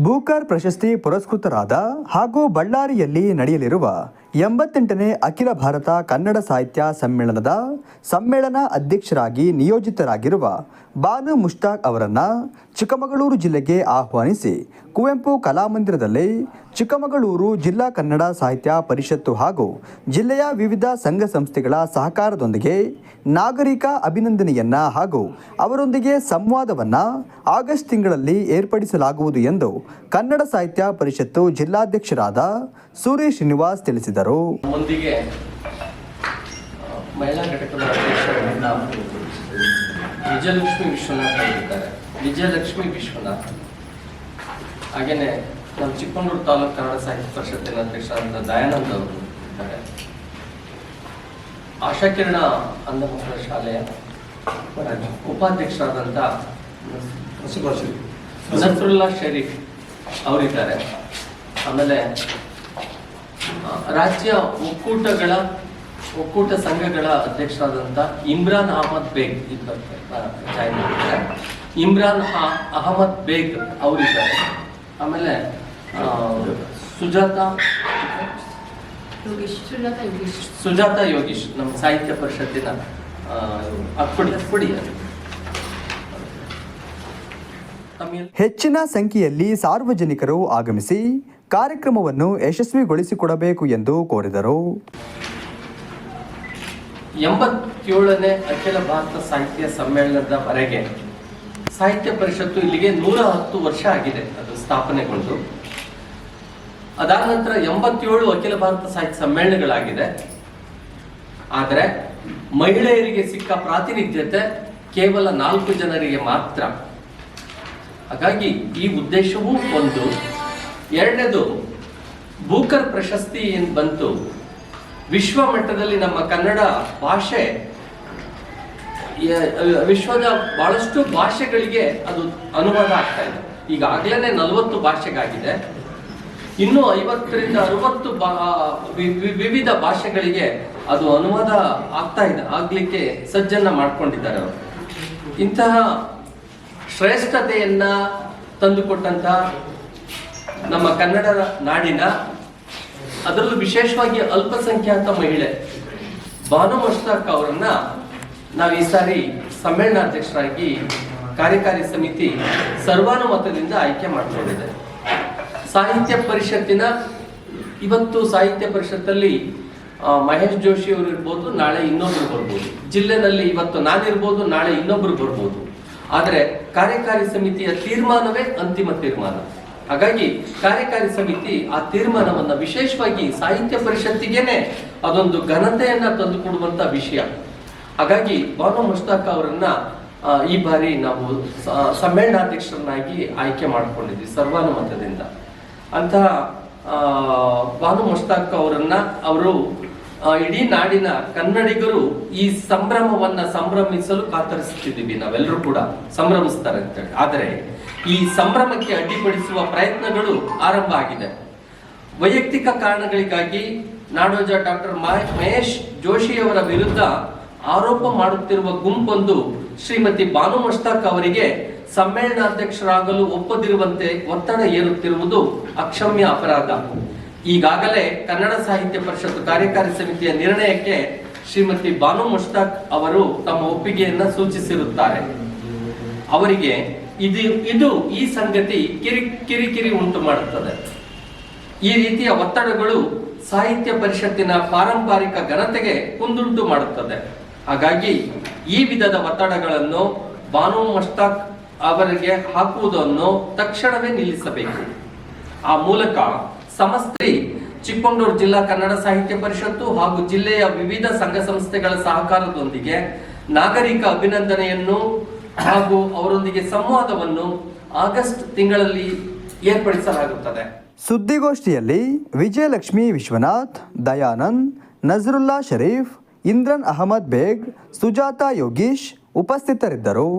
Booker ಪ್ರಶಸ್ತಿ ಪುರಸ್ಕೃತರಾದ ಹಾಗೂ ಬಳ್ಳಾರಿಯಲ್ಲಿ ನಡೆಯಲಿರುವ ಎಂಬತ್ತೆಂಟನೇ ಅಖಿಲ ಭಾರತ ಕನ್ನಡ ಸಾಹಿತ್ಯ ಸಮ್ಮೇಳನದ ಸಮ್ಮೇಳನ ಅಧ್ಯಕ್ಷರಾಗಿ ನಿಯೋಜಿತರಾಗಿರುವ ಬಾನು ಮುಷ್ತಾಕ್ ಅವರನ್ನು ಚಿಕ್ಕಮಗಳೂರು ಜಿಲ್ಲೆಗೆ ಆಹ್ವಾನಿಸಿ ಕುವೆಂಪು ಕಲಾಮಂದಿರದಲ್ಲಿ ಚಿಕ್ಕಮಗಳೂರು ಜಿಲ್ಲಾ ಕನ್ನಡ ಸಾಹಿತ್ಯ ಪರಿಷತ್ತು ಹಾಗೂ ಜಿಲ್ಲೆಯ ವಿವಿಧ ಸಂಘ ಸಂಸ್ಥೆಗಳ ಸಹಕಾರದೊಂದಿಗೆ ನಾಗರಿಕ ಅಭಿನಂದನೆಯನ್ನು ಹಾಗೂ ಅವರೊಂದಿಗೆ ಸಂವಾದವನ್ನು ಆಗಸ್ಟ್ ತಿಂಗಳಲ್ಲಿ ಏರ್ಪಡಿಸಲಾಗುವುದು ಎಂದು ಕನ್ನಡ ಸಾಹಿತ್ಯ ಪರಿಷತ್ತು ಜಿಲ್ಲಾಧ್ಯಕ್ಷರಾದ ಸೂರ್ಯ ಶ್ರೀನಿವಾಸ್ ತಿಳಿಸಿದರು. ನಮ್ಮೊಂದಿಗೆ ಆ, ಮಹಿಳಾ ಘಟಕದ ವಿಜಯಲಕ್ಷ್ಮಿ ವಿಶ್ವನಾಥ್ ಆಗಿದ್ದಾರೆ. ವಿಜಯಲಕ್ಷ್ಮಿ ವಿಶ್ವನಾಥ್. ಹಾಗೇನೆ ನಮ್ಮ ಚಿಕ್ಕಮಗಳೂರು ತಾಲೂಕು ಕನ್ನಡ ಸಾಹಿತ್ಯ ಪರಿಷತ್ತಿನ ಅಂತ ದಯಾನಂದ್ ಅವರು ಇದ್ದಾರೆ. ಆಶಾಕಿರಣ ಅಂಧ ಮಕ್ಕಳ ಶಾಲೆಯ ಉಪಾಧ್ಯಕ್ಷರಾದಂಥ ನಸರುಲ್ಲಾ ಶರೀಫ್ ಅವರಿದ್ದಾರೆ. ಆಮೇಲೆ ರಾಜ್ಯ ಒಕ್ಕೂಟಗಳ ಒಕ್ಕೂಟ ಸಂಘಗಳ ಅಧ್ಯಕ್ಷರಾದಂಥ ಇಮ್ರಾನ್ ಅಹಮದ್ ಬೇಗ್ ಇದ್ದಾರೆ ಜಾಯ್ನ್ ಆಗಿದ್ದಾರೆ ಇಮ್ರಾನ್ ಅಹಮದ್ ಬೇಗ್ ಅವರಿದ್ದಾರೆ. ಆಮೇಲೆ ಸುಜಾತಾ ಸುಜಾತ ಯೋಗೇಶ್. ಸುಜಾತ ಯೋಗೀಶ್ ನಮ್ಮ ಸಾಹಿತ್ಯ ಪರಿಷತ್ತಿನ ಹೆಚ್ಚಿನ ಸಂಖ್ಯೆಯಲ್ಲಿ ಸಾರ್ವಜನಿಕರು ಆಗಮಿಸಿ ಕಾರ್ಯಕ್ರಮವನ್ನು ಯಶಸ್ವಿಗೊಳಿಸಿಕೊಡಬೇಕು ಎಂದು ಕೋರಿದರು. ಎಂಬತ್ತೇಳನೇ ಅಖಿಲ ಭಾರತ ಸಾಹಿತ್ಯ ಸಮ್ಮೇಳನದವರೆಗೆ ಸಾಹಿತ್ಯ ಪರಿಷತ್ತು ಇಲ್ಲಿಗೆ ನೂರ ಹತ್ತು ವರ್ಷ ಆಗಿದೆ ಅದು ಸ್ಥಾಪನೆಗೊಂಡು. ಅದಾದ ನಂತರ ಎಂಬತ್ತೇಳು ಅಖಿಲ ಭಾರತ ಸಾಹಿತ್ಯ ಸಮ್ಮೇಳನಗಳಾಗಿದೆ. ಆದರೆ ಮಹಿಳೆಯರಿಗೆ ಸಿಕ್ಕ ಪ್ರಾತಿನಿಧ್ಯತೆ ಕೇವಲ ನಾಲ್ಕು ಜನರಿಗೆ ಮಾತ್ರ. ಹಾಗಾಗಿ ಈ ಉದ್ದೇಶವೂ ಒಂದು. ಎರಡನೇದು, ಬೂಕರ್ ಪ್ರಶಸ್ತಿ ಎಂದು ಬಂತು? ವಿಶ್ವ ಮಟ್ಟದಲ್ಲಿ ನಮ್ಮ ಕನ್ನಡ ಭಾಷೆ ವಿಶ್ವದ ಬಹಳಷ್ಟು ಭಾಷೆಗಳಿಗೆ ಅದು ಅನುವಾದ ಆಗ್ತಾ ಇದೆ. ಈಗಾಗಲೇ ನಲವತ್ತು ಭಾಷೆಗಾಗಿದೆ. ಇನ್ನೂ ಐವತ್ತರಿಂದ ಅರವತ್ತು ವಿವಿಧ ಭಾಷೆಗಳಿಗೆ ಅದು ಅನುವಾದ ಆಗ್ತಾ ಇದೆ. ಆಗ್ಲಿಕ್ಕೆ ಸಜ್ಜನ್ನ ಮಾಡ್ಕೊಂಡಿದ್ದಾರೆ ಅವರು. ಇಂತಹ ಶ್ರೇಷ್ಠತೆಯನ್ನ ತಂದುಕೊಟ್ಟಂತ ನಮ್ಮ ಕನ್ನಡ ನಾಡಿನ ಅದರಲ್ಲೂ ವಿಶೇಷವಾಗಿ ಅಲ್ಪಸಂಖ್ಯಾತ ಮಹಿಳೆ ಭಾನು ಮುಷ್ತಾಕ್ ಅವರನ್ನ ನಾವು ಈ ಸಾರಿ ಸಮ್ಮೇಳನಾಧ್ಯಕ್ಷರಾಗಿ ಕಾರ್ಯಕಾರಿ ಸಮಿತಿ ಸರ್ವಾನುಮತದಿಂದ ಆಯ್ಕೆ ಮಾಡಿಕೊಂಡಿದೆ. ಸಾಹಿತ್ಯ ಪರಿಷತ್ತಿನ ಇವತ್ತು ಸಾಹಿತ್ಯ ಪರಿಷತ್ತಲ್ಲಿ ಮಹೇಶ್ ಜೋಶಿ ಅವರು ಇರ್ಬೋದು, ನಾಳೆ ಇನ್ನೊಬ್ರು ಬರ್ಬೋದು. ಜಿಲ್ಲೆನಲ್ಲಿ ಇವತ್ತು ನಾನಿರ್ಬೋದು, ನಾಳೆ ಇನ್ನೊಬ್ರು ಬರ್ಬೋದು. ಆದರೆ ಕಾರ್ಯಕಾರಿ ಸಮಿತಿಯ ತೀರ್ಮಾನವೇ ಅಂತಿಮ ತೀರ್ಮಾನ. ಹಾಗಾಗಿ ಕಾರ್ಯಕಾರಿ ಸಮಿತಿ ಆ ತೀರ್ಮಾನವನ್ನ ವಿಶೇಷವಾಗಿ ಸಾಹಿತ್ಯ ಪರಿಷತ್ತಿಗೆನೆ ಅದೊಂದು ಘನತೆಯನ್ನ ತಂದುಕೊಡುವಂತ ವಿಷಯ. ಹಾಗಾಗಿ ಬಾನು ಮುಷ್ತಾಕ್ ಅವರನ್ನ ಈ ಬಾರಿ ನಾವು ಸಮ್ಮೇಳನಾಧ್ಯಕ್ಷರನ್ನಾಗಿ ಆಯ್ಕೆ ಮಾಡಿಕೊಂಡಿದ್ವಿ ಸರ್ವಾನುಮತದಿಂದ. ಅಂತಹ ಬಾನು ಮುಷ್ತಾಕ್ ಅವರನ್ನ ಅವರು ಇಡೀ ನಾಡಿನ ಕನ್ನಡಿಗರು ಈ ಸಂಭ್ರಮವನ್ನ ಸಂಭ್ರಮಿಸಲು ಕಾತರಿಸುತ್ತಿದ್ದೀವಿ ನಾವೆಲ್ಲರೂ ಕೂಡ. ಸಂಭ್ರಮಿಸ್ತಾರೆ ಅಂತೇಳಿ. ಆದರೆ ಈ ಸಂಭ್ರಮಕ್ಕೆ ಅಡ್ಡಿಪಡಿಸುವ ಪ್ರಯತ್ನಗಳು ಆರಂಭ ಆಗಿದೆ. ವೈಯಕ್ತಿಕ ಕಾರಣಗಳಿಗಾಗಿ ನಾಡೋಜ ಡಾಕ್ಟರ್ ಮಹೇಶ್ ಜೋಶಿಯವರ ವಿರುದ್ಧ ಆರೋಪ ಮಾಡುತ್ತಿರುವ ಗುಂಪೊಂದು ಶ್ರೀಮತಿ ಬಾನು ಮುಷ್ತಾಕ್ ಅವರಿಗೆ ಸಮ್ಮೇಳನಾಧ್ಯಕ್ಷರಾಗಲು ಒಪ್ಪದಿರುವಂತೆ ಒತ್ತಡ ಏರುತ್ತಿರುವುದು ಅಕ್ಷಮ್ಯ ಅಪರಾಧ. ಈಗಾಗಲೇ ಕನ್ನಡ ಸಾಹಿತ್ಯ ಪರಿಷತ್ತು ಕಾರ್ಯಕಾರಿ ಸಮಿತಿಯ ನಿರ್ಣಯಕ್ಕೆ ಶ್ರೀಮತಿ ಬಾನು ಮುಷ್ತಾಕ್ ಅವರು ತಮ್ಮ ಒಪ್ಪಿಗೆಯನ್ನ ಸೂಚಿಸಿರುತ್ತಾರೆ. ಅವರಿಗೆ ಇದು ಇದು ಈ ಸಂಗತಿ ಕಿರಿ, ಕಿರಿಕಿರಿ ಉಂಟು ಮಾಡುತ್ತದೆ. ಈ ರೀತಿಯ ಒತ್ತಡಗಳು ಸಾಹಿತ್ಯ ಪರಿಷತ್ತಿನ ಪಾರಂಪರಿಕ ಘನತೆಗೆ ಕುಂದುಂಟು ಮಾಡುತ್ತದೆ. ಹಾಗಾಗಿ ಈ ವಿಧದ ಒತ್ತಡಗಳನ್ನು ಬಾನು ಮುಷ್ತಾಕ್ ಅವರಿಗೆ ಹಾಕುವುದನ್ನು ತಕ್ಷಣವೇ ನಿಲ್ಲಿಸಬೇಕು. ಆ ಮೂಲಕ ಸಮಸ್ತೆ ಚಿಕ್ಕಮಗಳೂರು ಜಿಲ್ಲಾ ಕನ್ನಡ ಸಾಹಿತ್ಯ ಪರಿಷತ್ತು ಹಾಗೂ ಜಿಲ್ಲೆಯ ವಿವಿಧ ಸಂಘ ಸಂಸ್ಥೆಗಳ ಸಹಕಾರದೊಂದಿಗೆ ನಾಗರಿಕ ಅಭಿನಂದನೆಯನ್ನು ಹಾಗೂ ಅವರೊಂದಿಗೆ ಸಂವಾದವನ್ನು ಆಗಸ್ಟ್ ತಿಂಗಳಲ್ಲಿ ಏರ್ಪಡಿಸಲಾಗುತ್ತದೆ. ಸುದ್ದಿಗೋಷ್ಠಿಯಲ್ಲಿ ವಿಜಯಲಕ್ಷ್ಮಿ ವಿಶ್ವನಾಥ್, ದಯಾನಂದ್, ನಜರುಲ್ಲಾ ಶರೀಫ್, ಇಂದ್ರನ್ ಅಹಮದ್ ಬೇಗ್, ಸುಜಾತಾ ಯೋಗೀಶ್ ಉಪಸ್ಥಿತರಿದ್ದರು.